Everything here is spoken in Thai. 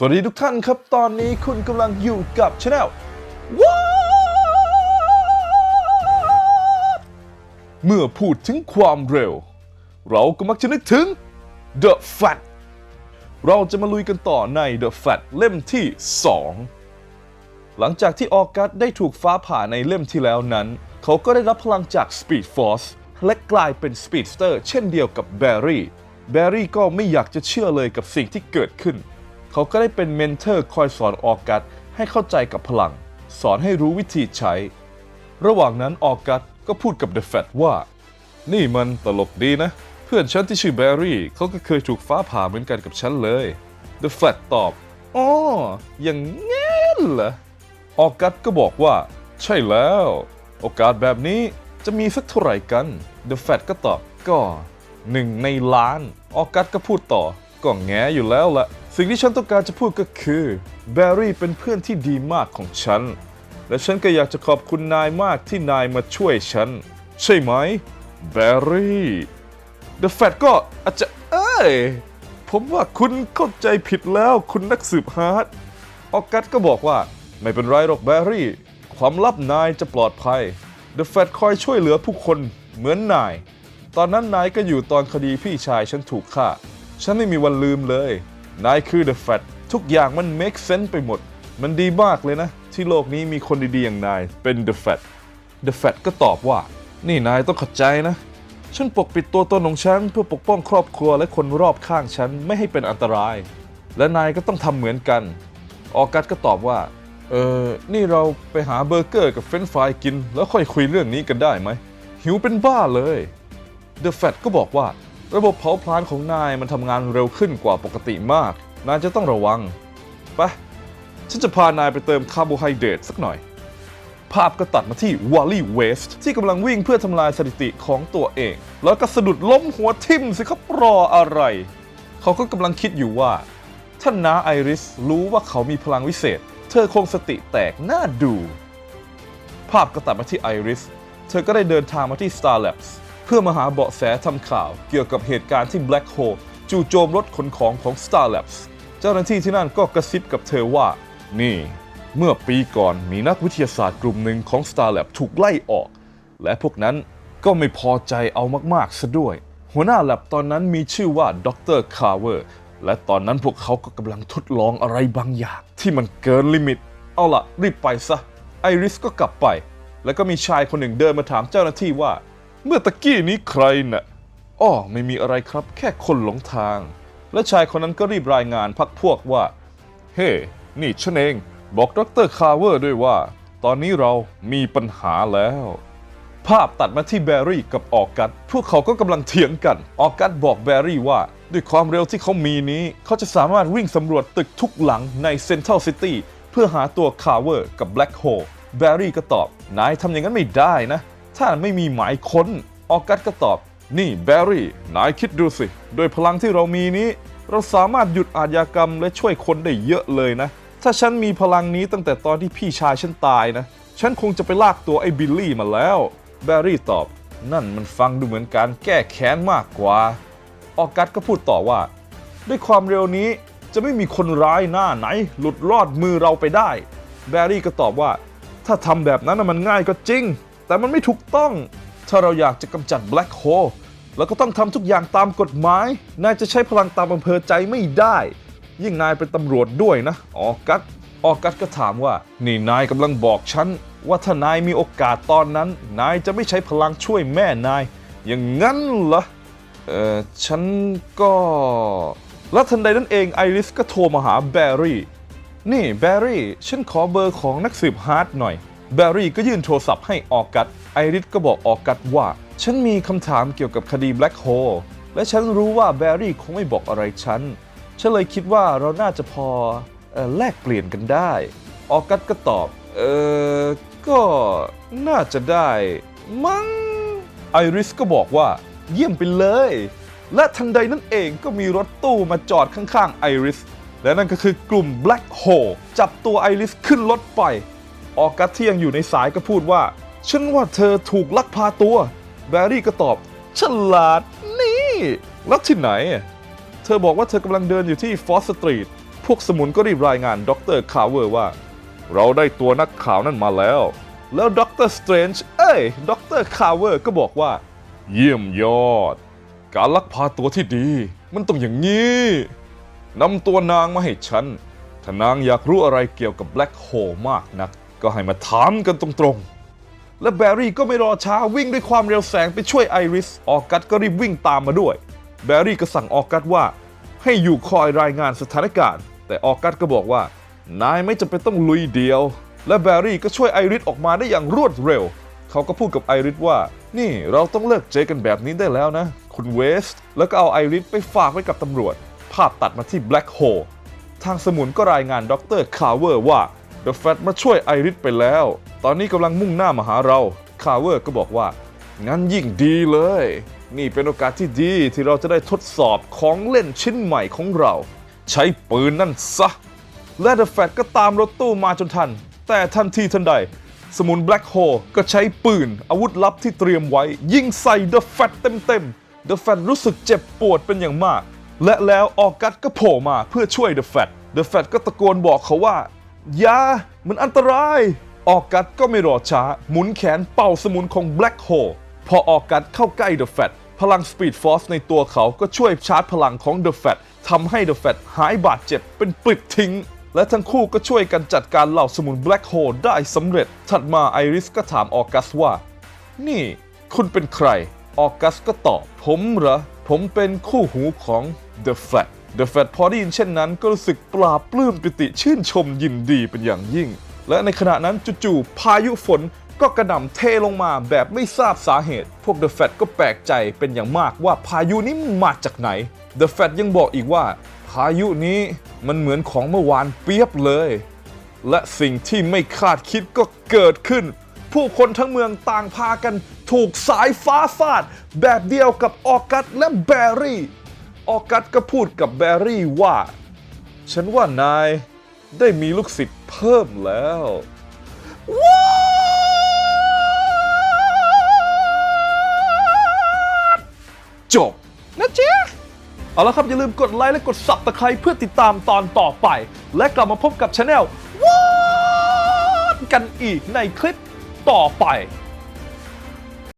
สวัสดีทุกท่านครับ ตอนนี้คุณกำลังอยู่กับช anel ว้าเมื่อพูดถึงความเร็ว เราก็มักจะนึกถึง The Fat เราจะมาลุยกันต่อใน The Fat เล่มที่ 2 หลังจากที่ออกัสได้ถูกฟ้าผ่าในเล่มที่แล้วนั้น เขาก็ได้รับพลังจาก Speed Force และกลายเป็น Speedster เช่นเดียวกับแบร์รี่ แบร์รี่ก็ไม่อยากจะเชื่อเลยกับสิ่งที่เกิดขึ้นเเขาก็ได้เป็นเมนเทอร์คอยสอนออกัสให้เข้าใจกับพลัง สอนให้รู้วิธีใช้ ระหว่างนั้นออกัสก็พูดกับเดอะแฟตว่า นี่มันตลกดีนะ เพื่อนฉันที่ชื่อแบร์รี่เขาก็เคยถูกฟ้าผ่าเหมือนกันกับฉันเลยเดอะแฟตตอบอ๋ออย่างงั้นเหรอออกัสก็บอกว่า ใช่แล้ว โอกาสแบบนี้จะมีสักเท่าไหร่กันเดอะแฟตก็ตอบก็หนึ่งในล้าน ออกัสก็พูดต่อ ก็แงอยู่แล้วละสิ่งที่ฉันต้องการจะพูดก็คือแบร์รี่เป็นเพื่อนที่ดีมากของฉัน และฉันก็อยากจะขอบคุณนายมากที่นายมาช่วยฉัน ใช่ไหมแบร์รี่เดอะแฟตก็อาจจะเอ้ยผมว่าคุณเข้าใจผิดแล้วคุณนักสืบฮาร์ดออกัสก็บอกว่าไม่เป็นไรหรอกแบร์รี่ ความลับนายจะปลอดภัย The Fat คอยช่วยเหลือผู้คนเหมือนนาย ตอนนั้นนายก็อยู่ตอนคดีพี่ชายฉันถูกฆ่า ฉันไม่มีวันลืมเลย นายคือ The Fat ทุกอย่างมัน make sense ไปหมด มันดีมากเลยนะ ที่โลกนี้มีคนดีๆอย่างนายเป็น The Fat The Fat ก็ตอบว่า นี่นายต้องเข้าใจนะ ฉันปกปิดตัวตนของฉันเพื่อปกป้องครอบครัวและคนรอบข้างฉันไม่ให้เป็นอันตราย และนายก็ต้องทำเหมือนกัน ออกัสก็ตอบว่า เออนี่เราไปหาเบอร์เกอร์กับเฟรนช์ฟรายกิน แล้วค่อยคุยเรื่องนี้กันได้ไหมหิวเป็นบ้าเลยเดอะแฟตก็บอกว่า ระบบเผาผลาญของนายมันทำงานเร็วขึ้นกว่าปกติมาก นายจะต้องระวัง ไป ฉันจะพานายไปเติมคาร์โบไฮเดรตสักหน่อย ภาพก็ตัดมาที่วอลลี่เวสต์ที่กำลังวิ่งเพื่อทำลายสถิติของตัวเอง แล้วก็สะดุดล้มหัวทิ่มสิครับรออะไร เขาก็กำลังคิดอยู่ว่า ท่านน้าไอริสรู้ว่าเขามีพลังวิเศษ เธอคงสติแตกน่าดู ภาพก็ตัดมาที่ไอริส เธอก็ได้เดินทางมาที่ Star Labs เพื่อมาหาเบาะแสทำข่าวเกี่ยวกับเหตุการณ์ที่ Black Hole จู่โจมรถขนของของ Star Labs เจ้าหน้าที่ที่นั่นก็กระซิบกับเธอว่า นี่ เมื่อปีก่อนมีนักวิทยาศาสตร์กลุ่มหนึ่งของ Star Lab ถูกไล่ออก และพวกนั้นก็ไม่พอใจเอามากๆซะด้วย หัวหน้า lab ตอนนั้นมีชื่อว่าดรคาร์เวอร์และตอนนั้นพวกเขาก็กำลังทดลองอะไรบางอย่าง ที่มันเกินลิมิต เอาล่ะรีบไปซะ ไอริสก็กลับไป แล้วก็มีชายคนหนึ่งเดินมาถามเจ้าหน้าที่ว่า เมื่อตะกี้นี้ใครน่ะอ้อไม่มีอะไรครับ แค่คนหลงทาง และชายคนนั้นก็รีบรายงานพักพวกว่า เฮ้นี่ฉันเอง บอกดรคาร์เวอร์ด้วยว่า ตอนนี้เรามีปัญหาแล้ว ภาพตัดมาที่แบร์รี่กับออกัสพวกเขาก็กำลังเถียงกัน ออกัสบอกแบร์รี่ว่า ด้วยความเร็วที่เขามีนี้ เขาจะสามารถวิ่งสำรวจตึกทุกหลังในเซ็นทรัลซิตี้เพื่อหาตัวคาร์เวอร์กับแบล็ k โฮลแบร์รี่ก็ตอบ นายทำอย่างนั้นไม่ได้นะ ถ้าไม่มีหมายค้น ออกัสก็ตอบ นี่แบร์รี่ นายคิดดูสิ โดยพลังที่เรามีนี้ เราสามารถหยุดอาชญากรรมและช่วยคนได้เยอะเลยนะ ถ้าฉันมีพลังนี้ตั้งแต่ตอนที่พี่ชายฉันตายนะ ฉันคงจะไปลากตัวไอ้บิลลี่มาแล้ว แบร์รี่ตอบ นั่นมันฟังดูเหมือนการแก้แค้นมากกว่า ออกัสก็พูดต่อว่า ด้วยความเร็วนี้จะไม่มีคนร้ายหน้าไหน หลุดรอดมือเราไปได้ แบร์รี่ก็ตอบว่า ถ้าทำแบบนั้นมันง่ายก็จริง แต่มันไม่ถูกต้อง ถ้าเราอยากจะกำจัดแบล็ k โฮลเราก็ต้องทำทุกอย่างตามกฎหมาย นายจะใช้พลังตามอำเภอใจไม่ได้ ยิ่งนายเป็นตำรวจด้วยนะ ออกัส ออกัสก็ถามว่า นี่นายกำลังบอกฉัน ว่าถ้านายมีโอกาสตอนนั้น นายจะไม่ใช้พลังช่วยแม่นาย อย่างนั้นเหรอ เออฉันก็ และทันใดนั้นเองไอริสก็โทรมาหาแบร์รี่ นี่แบร์รี่ ฉันขอเบอร์ของนักสืบฮาร์ดหน่อย แบร์รี่ก็ยื่นโทรศัพท์ให้ออกัสไอริสก็บอกออกัสว่า ฉันมีคำถามเกี่ยวกับคดีแบล็ k โฮลและฉันรู้ว่าแบร์รี่คงไม่บอกอะไรฉัน ฉันเลยคิดว่าเราน่าจะพอออแลกเปลี่ยนกันได้ ออกัสก็ตอบ เออก็น่าจะได้ มั้ง ไอริสก็บอกว่า เยี่ยมไปเลย และทันใดนั้นเองก็มีรถตู้มาจอดข้างๆไอริส และนั่นก็คือกลุ่ม Black Hole จับตัวไอริสขึ้นรถไป ออกัสที่ยังอยู่ในสายก็พูดว่า ฉันว่าเธอถูกลักพาตัว แบร์รี่ก็ตอบ ฉลาดนี่ล้วที่ไหน เธอบอกว่าเธอกำลังเดินอยู่ที่ฟอสสตรีท พวกสมุนก็รีบรายงานดรคาร์เวอร์ว่า เราได้ตัวนักข่าวนั่นมาแล้ว แล้วด็อกเตอร์สเตรนจ์เอ้ยดรคาร์เวอร์ก็บอกว่า เยี่ยมยอด การลักพาตัวที่ดี มันต้องอย่างนี้นำตัวนางมาให้ฉันถ้านางอยากรู้อะไรเกี่ยวกับแบล็คโฮมากนัก ก็ให้มาถามกันตรงๆ และแบร์รี่ก็ไม่รอช้าวิ่งด้วยความเร็วแสงไปช่วยไอริส ออกัสก็รีบวิ่งตามมาด้วย แบร์รี่ก็สั่งออกัสว่า ให้อยู่คอยรายงานสถานการณ์ แต่ออกัสก็บอกว่า นายไม่จำเป็นต้องลุยเดียว และแบร์รี่ก็ช่วยไอริสออกมาได้อย่างรวดเร็ว เขาก็พูดกับไอริสว่า นี่เราต้องเลิกเจอกันแบบนี้ได้แล้วนะ คุณเวสต์แล้วก็เอาไอริสไปฝากไว้กับตำรวจ ภาพตัดมาที่แบล็คโฮลทางสมุนก็รายงานดรคาร์เวอร์ว่า เดอะแฟตมาช่วยไอริสไปแล้ว ตอนนี้กำลังมุ่งหน้ามาหาเรา คาเวอร์ก็บอกว่า งั้นยิ่งดีเลย นี่เป็นโอกาสที่ดีที่เราจะได้ทดสอบของเล่นชิ้นใหม่ของเรา ใช้ปืนนั่นซะ และเดอะแฟตก็ตามรถตู้มาจนทัน แต่ทันทีทันใด สมุนแบล็คโฮก็ใช้ปืน อาวุธลับที่เตรียมไว้ ยิงใส่เดอะแฟตเต็มๆเดอะแฟตรู้สึกเจ็บปวดเป็นอย่างมาก และแล้วออกัสก็โผล่มาเพื่อช่วยเดอะแฟตเดอะแฟตก็ตะโกนบอกเขาว่า อย่ามันอันตราย ออกัสก็ไม่รอช้า หมุนแขนเป่าสมุนของแบล็คโฮพอออกัสเข้าใกล้เดอะแฟตพลังสปีดฟอสในตัวเขาก็ช่วยชาร์จพลังของเดอะแฟตทำให้เดอะแฟตหายบาดเจ็บเป็นปลิดทิ้ง และทั้งคู่ก็ช่วยกันจัดการเหล่าสมุนแบล็คโฮได้สำเร็จ ถัดมาไอริสก็ถามออกัสว่า นี่ คุณเป็นใคร ออกัสก็ตอบ ผมเหรอ ผมเป็นคู่หูของ The Fat The Fat พอได้ยินเช่นนั้นก็รู้สึกปลาปลื้มปิติชื่นชมยินดีเป็นอย่างยิ่ง และในขณะนั้นจู่ๆพายุฝนก็กระหน่ำเทลงมาแบบไม่ทราบสาเหตุ พวก The Fat ก็แปลกใจเป็นอย่างมากว่าพายุนี้มันมาจากไหน The Fat ยังบอกอีกว่า พายุนี้มันเหมือนของเมื่อวานเปียบเลย และสิ่งที่ไม่คาดคิดก็เกิดขึ้น ผู้คนทั้งเมืองต่างพากันถูกสายฟ้าฟาด แบบเดียวกับออกัสและแบรี่ ออกัสก็พูดกับแบรี่ว่า ฉันว่านายได้มีลูกศิษย์เพิ่มแล้วจบนะเจ๊เอาละครับ อย่าลืมกดไลค์และกด Subscribe เพื่อติดตามตอนต่อไป และกลับมาพบกับช anel ว้ากันอีกในคลิปต่อไป